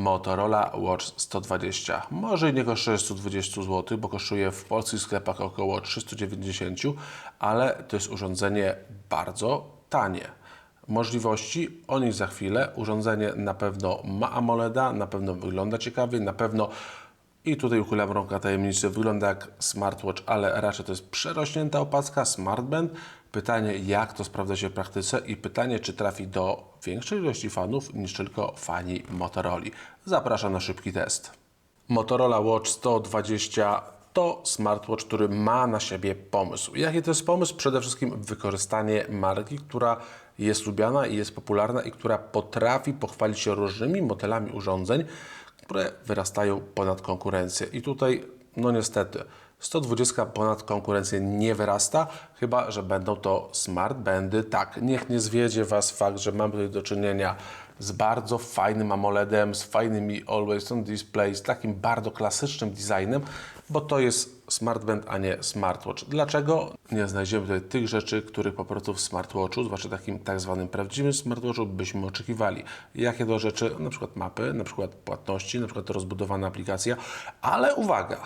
Motorola Watch 120. Może nie kosztuje 120 zł, bo kosztuje w polskich sklepach około 390, ale to jest urządzenie bardzo tanie. Możliwości o nich za chwilę. Urządzenie na pewno ma AMOLEDa, na pewno wygląda ciekawie, na pewno i tutaj uchylam rąka tajemnicy, wygląda jak smartwatch, ale raczej to jest przerośnięta opaska, smartband. Pytanie, jak to sprawdza się w praktyce i pytanie, czy trafi do większej ilości fanów niż tylko fani Motorola. Zapraszam na szybki test. Motorola Watch 120 to smartwatch, który ma na siebie pomysł. Jaki to jest pomysł? Przede wszystkim wykorzystanie marki, która jest lubiana i jest popularna i która potrafi pochwalić się różnymi modelami urządzeń, które wyrastają ponad konkurencję. I tutaj, no niestety, 120 ponad konkurencję nie wyrasta, chyba że będą to smart bandy. Tak, niech nie zwiedzie Was fakt, że mamy tutaj do czynienia z bardzo fajnym AMOLEDem, z fajnymi Always On Display, z takim bardzo klasycznym designem, bo to jest smartband, a nie smartwatch. Dlaczego nie znajdziemy tutaj tych rzeczy, których po prostu w smartwatchu, zwłaszcza takim tak zwanym prawdziwym smartwatchu, byśmy oczekiwali? Jakie to rzeczy? Na przykład mapy, na przykład płatności, na przykład rozbudowana aplikacja, ale uwaga!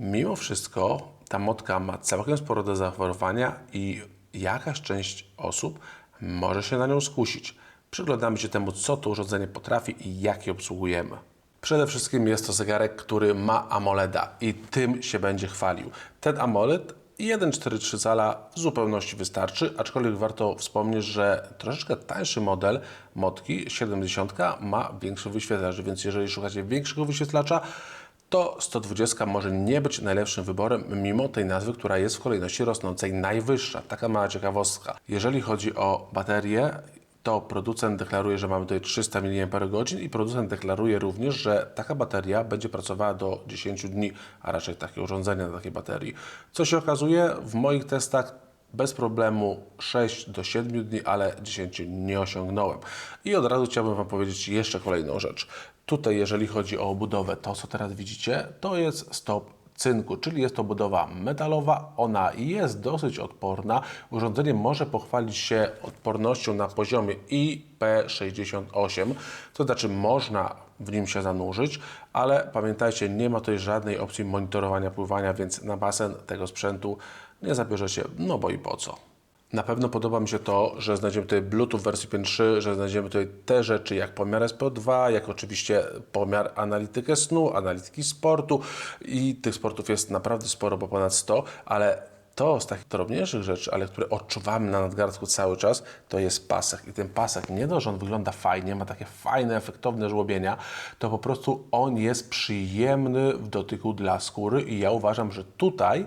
Mimo wszystko ta motka ma całkiem sporo do zaoferowania i jakaś część osób może się na nią skusić. Przyglądamy się temu, co to urządzenie potrafi i jak je obsługujemy. Przede wszystkim jest to zegarek, który ma AMOLEDa i tym się będzie chwalił. Ten AMOLED 1,43 cala w zupełności wystarczy, aczkolwiek warto wspomnieć, że troszeczkę tańszy model Motki 70 ma większy wyświetlacz, więc jeżeli szukacie większego wyświetlacza, to 120 może nie być najlepszym wyborem, mimo tej nazwy, która jest w kolejności rosnącej najwyższa. Taka mała ciekawostka. Jeżeli chodzi o baterię, to producent deklaruje, że mamy tutaj 300 mAh i producent deklaruje również, że taka bateria będzie pracowała do 10 dni, a raczej takie urządzenie na takiej baterii. Co się okazuje, w moich testach bez problemu 6 do 7 dni, ale 10 nie osiągnąłem. I od razu chciałbym Wam powiedzieć jeszcze kolejną rzecz. Tutaj, jeżeli chodzi o obudowę, to co teraz widzicie, to jest stop cynku, czyli jest to budowa metalowa. Ona jest dosyć odporna. Urządzenie może pochwalić się odpornością na poziomie IP68, to znaczy można w nim się zanurzyć, ale pamiętajcie, nie ma tutaj żadnej opcji monitorowania pływania, więc na basen tego sprzętu nie zabierzecie, no bo i po co. Na pewno podoba mi się to, że znajdziemy tutaj Bluetooth wersji 5.3, że znajdziemy tutaj te rzeczy jak pomiar SPO2, jak oczywiście pomiar analitykę snu, analityki sportu. I tych sportów jest naprawdę sporo, bo ponad 100, ale to z takich drobniejszych rzeczy, ale które odczuwamy na nadgarstku cały czas, to jest pasek. I ten pasek, nie dość, że on wygląda fajnie, ma takie fajne, efektowne żłobienia, to po prostu on jest przyjemny w dotyku dla skóry. I ja uważam, że tutaj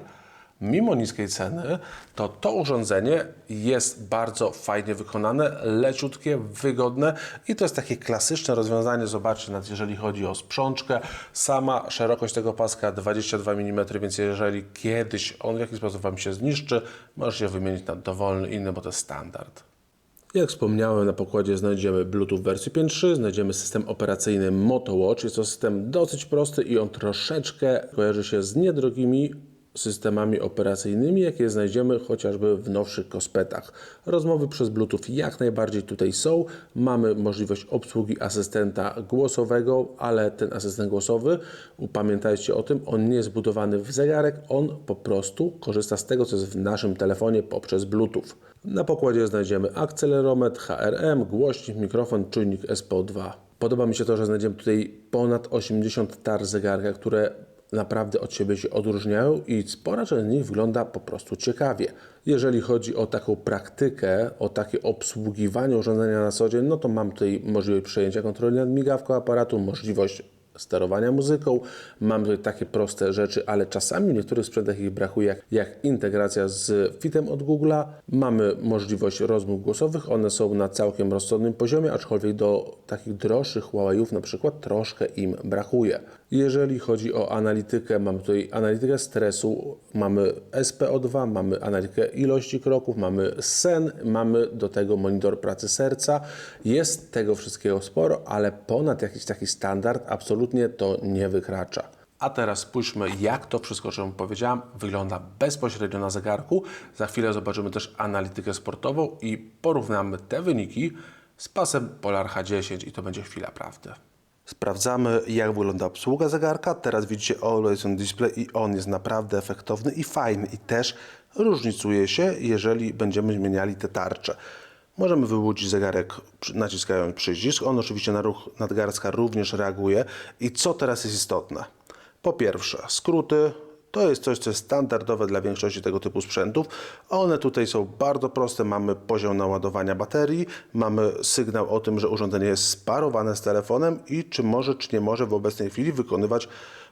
mimo niskiej ceny, to to urządzenie jest bardzo fajnie wykonane, leciutkie, wygodne i to jest takie klasyczne rozwiązanie. Zobaczcie, nawet jeżeli chodzi o sprzączkę, sama szerokość tego paska 22 mm, więc jeżeli kiedyś on w jakiś sposób Wam się zniszczy, możecie wymienić na dowolny inny, bo to jest standard. Jak wspomniałem, na pokładzie znajdziemy Bluetooth wersji 5.3, znajdziemy system operacyjny MotoWatch. Jest to system dosyć prosty i on troszeczkę kojarzy się z niedrogimi systemami operacyjnymi, jakie znajdziemy chociażby w nowszych kospetach. Rozmowy przez Bluetooth jak najbardziej tutaj są. Mamy możliwość obsługi asystenta głosowego, ale ten asystent głosowy, upamiętajcie o tym, on nie jest budowany w zegarek, on po prostu korzysta z tego, co jest w naszym telefonie poprzez Bluetooth. Na pokładzie znajdziemy akcelerometr, HRM, głośnik, mikrofon, czujnik SPO2. Podoba mi się to, że znajdziemy tutaj ponad 80 tar zegarka, które naprawdę od siebie się odróżniają i spora część z nich wygląda po prostu ciekawie. Jeżeli chodzi o taką praktykę, o takie obsługiwanie urządzenia na co dzień, no to mam tutaj możliwość przejęcia kontroli nad migawką aparatu, możliwość sterowania muzyką. Mam tutaj takie proste rzeczy, ale czasami w niektórych sprzętach ich brakuje, jak, jak integracja z fitem od Google'a. Mamy możliwość rozmów głosowych, one są na całkiem rozsądnym poziomie, aczkolwiek do takich droższych Huawei'ów na przykład troszkę im brakuje. Jeżeli chodzi o analitykę, mamy tutaj analitykę stresu, mamy SPO2, mamy analitykę ilości kroków, mamy sen, mamy do tego monitor pracy serca. Jest tego wszystkiego sporo, ale ponad jakiś taki standard absolutnie to nie wykracza. A teraz spójrzmy, jak to wszystko, czemu powiedziałam, wygląda bezpośrednio na zegarku. Za chwilę zobaczymy też analitykę sportową i porównamy te wyniki z pasem Polar H10 i to będzie chwila prawdy. Sprawdzamy, jak wygląda obsługa zegarka. Teraz widzicie Always on Display i on jest naprawdę efektowny i fajny i też różnicuje się, jeżeli będziemy zmieniali te tarcze. Możemy wyłudzić zegarek naciskając przycisk. On oczywiście na ruch nadgarstka również reaguje. I co teraz jest istotne? Po pierwsze, skróty to jest coś, co jest standardowe dla większości tego typu sprzętów. One tutaj są bardzo proste. Mamy poziom naładowania baterii, mamy sygnał o tym, że urządzenie jest sparowane z telefonem i czy może, czy nie może w obecnej chwili wykonywać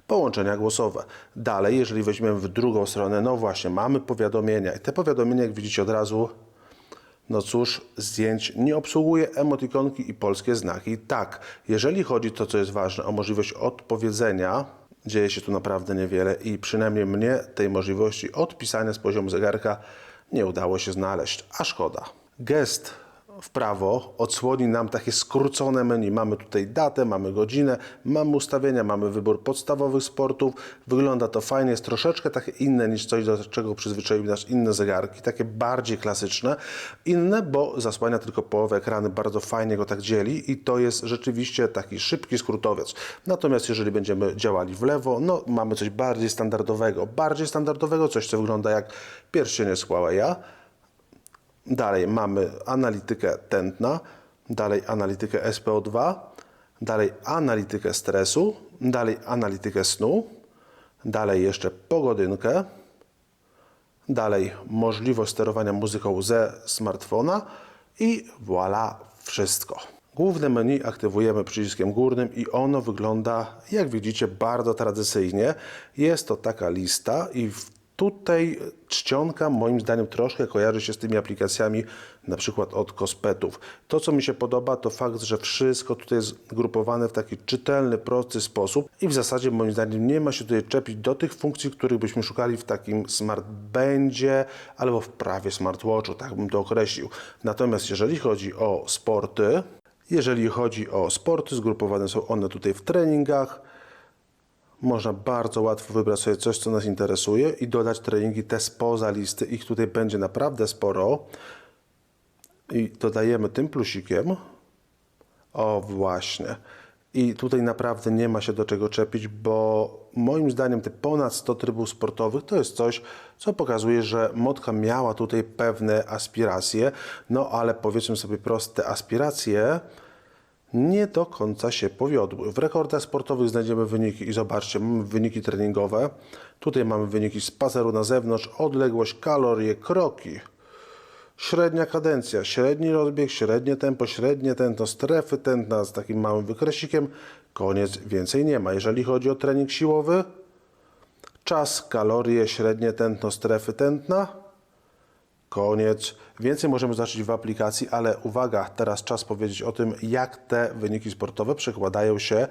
połączenia głosowe. Dalej, jeżeli weźmiemy w drugą stronę, no właśnie, mamy powiadomienia i te powiadomienia, jak widzicie od razu, no cóż, zdjęć nie obsługuje emotikonki i polskie znaki. Tak, jeżeli chodzi to, co jest ważne, o możliwość odpowiedzenia, dzieje się tu naprawdę niewiele i przynajmniej mnie tej możliwości odpisania z poziomu zegarka nie udało się znaleźć, a szkoda. Gest w prawo odsłoni nam takie skrócone menu. Mamy tutaj datę, mamy godzinę, mamy ustawienia, mamy wybór podstawowych sportów. Wygląda to fajnie, jest troszeczkę takie inne niż coś, do czego przyzwyczaiły nas inne zegarki, takie bardziej klasyczne. Inne, bo zasłania tylko połowę ekranu, bardzo fajnie go tak dzieli i to jest rzeczywiście taki szybki skrótowiec. Natomiast jeżeli będziemy działali w lewo, no mamy coś bardziej standardowego. Bardziej standardowego, coś co wygląda jak pierścienie z Huawei'a. Dalej mamy analitykę tętna, dalej analitykę SPO2, dalej analitykę stresu, dalej analitykę snu, dalej jeszcze pogodynkę, dalej możliwość sterowania muzyką ze smartfona i voilà wszystko. Główne menu aktywujemy przyciskiem górnym i ono wygląda, jak widzicie, bardzo tradycyjnie. Jest to taka lista i w Tutaj czcionka moim zdaniem troszkę kojarzy się z tymi aplikacjami na przykład od Kospetów. To co mi się podoba to fakt, że wszystko tutaj jest grupowane w taki czytelny, prosty sposób i w zasadzie moim zdaniem nie ma się tutaj czepić do tych funkcji, których byśmy szukali w takim smart bandzie albo w prawie smartwatchu, tak bym to określił. Natomiast jeżeli chodzi o sporty, jeżeli chodzi o sporty, zgrupowane są one tutaj w treningach, można bardzo łatwo wybrać sobie coś, co nas interesuje i dodać treningi te spoza listy. Ich tutaj będzie naprawdę sporo. I dodajemy tym plusikiem. O właśnie. I tutaj naprawdę nie ma się do czego czepić, bo moim zdaniem te ponad 100 trybów sportowych to jest coś, co pokazuje, że Motka miała tutaj pewne aspiracje, no ale powiedzmy sobie proste aspiracje nie do końca się powiodły. W rekordach sportowych znajdziemy wyniki i zobaczcie, mamy wyniki treningowe. Tutaj mamy wyniki spaceru na zewnątrz, odległość, kalorie, kroki. Średnia kadencja, średni rozbieg, średnie tempo, średnie tętno, strefy tętna z takim małym wykresicikiem. Koniec, więcej nie ma. Jeżeli chodzi o trening siłowy, czas, kalorie, średnie tętno, strefy tętna. Koniec. Więcej możemy zobaczyć w aplikacji, ale uwaga, teraz czas powiedzieć o tym, jak te wyniki sportowe przekładają się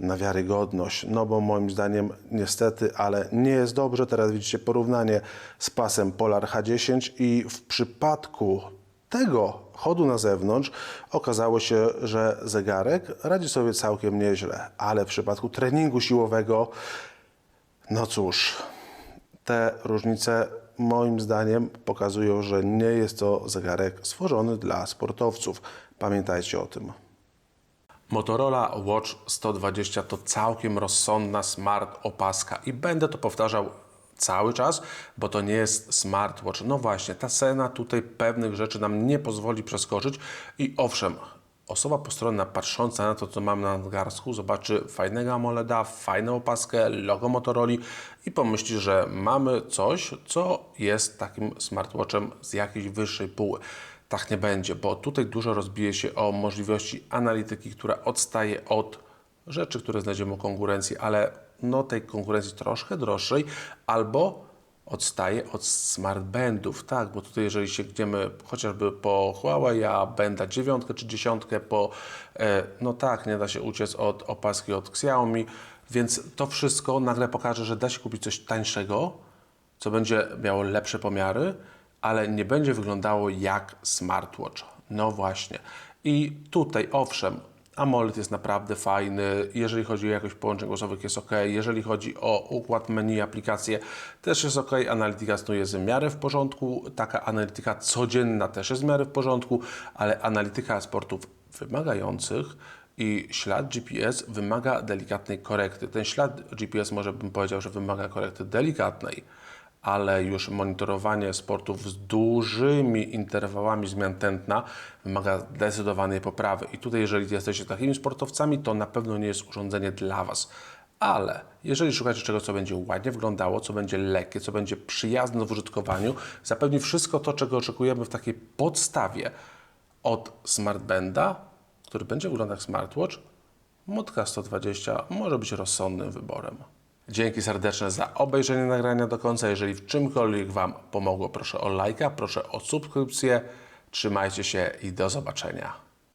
na wiarygodność. No bo moim zdaniem niestety, ale nie jest dobrze. Teraz widzicie porównanie z pasem Polar H10 i w przypadku tego chodu na zewnątrz okazało się, że zegarek radzi sobie całkiem nieźle, ale w przypadku treningu siłowego, no cóż, te różnice moim zdaniem pokazują, że nie jest to zegarek stworzony dla sportowców. Pamiętajcie o tym. Motorola Watch 120 to całkiem rozsądna smart opaska i będę to powtarzał cały czas, bo to nie jest smartwatch. No właśnie, ta cena tutaj pewnych rzeczy nam nie pozwoli przeskoczyć i owszem, osoba postronna patrząca na to, co mam na nadgarstku, zobaczy fajnego AMOLEDa, fajną opaskę, logo Motorola i pomyśli, że mamy coś, co jest takim smartwatchem z jakiejś wyższej póły. Tak nie będzie, bo tutaj dużo rozbije się o możliwości analityki, która odstaje od rzeczy, które znajdziemy u konkurencji, ale no tej konkurencji troszkę droższej, albo odstaje od smart bandów, tak, bo tutaj jeżeli sięgniemy chociażby po Huawei, a banda 9 czy 10 po, e, no tak, nie da się uciec od opaski od Xiaomi, więc to wszystko nagle pokaże, że da się kupić coś tańszego, co będzie miało lepsze pomiary, ale nie będzie wyglądało jak smartwatch. No właśnie. I tutaj owszem, AMOLED jest naprawdę fajny, jeżeli chodzi o jakość połączeń głosowych jest ok, jeżeli chodzi o układ menu, aplikacje też jest ok, analityka snu w miarę w porządku, taka analityka codzienna też jest w miarę w porządku, ale analityka sportów wymagających i ślad GPS wymaga delikatnej korekty. Ten ślad GPS może bym powiedział, że wymaga korekty delikatnej, ale już monitorowanie sportów z dużymi interwałami zmian tętna wymaga zdecydowanej poprawy. I tutaj, jeżeli jesteście takimi sportowcami, to na pewno nie jest urządzenie dla Was. Ale jeżeli szukacie czegoś, co będzie ładnie wyglądało, co będzie lekkie, co będzie przyjazne w użytkowaniu, zapewni wszystko to, czego oczekujemy w takiej podstawie od Smartbanda, który będzie wyglądał jak smartwatch, Motka 120 może być rozsądnym wyborem. Dzięki serdeczne za obejrzenie nagrania do końca. Jeżeli w czymkolwiek Wam pomogło, proszę o lajka, proszę o subskrypcję. Trzymajcie się i do zobaczenia.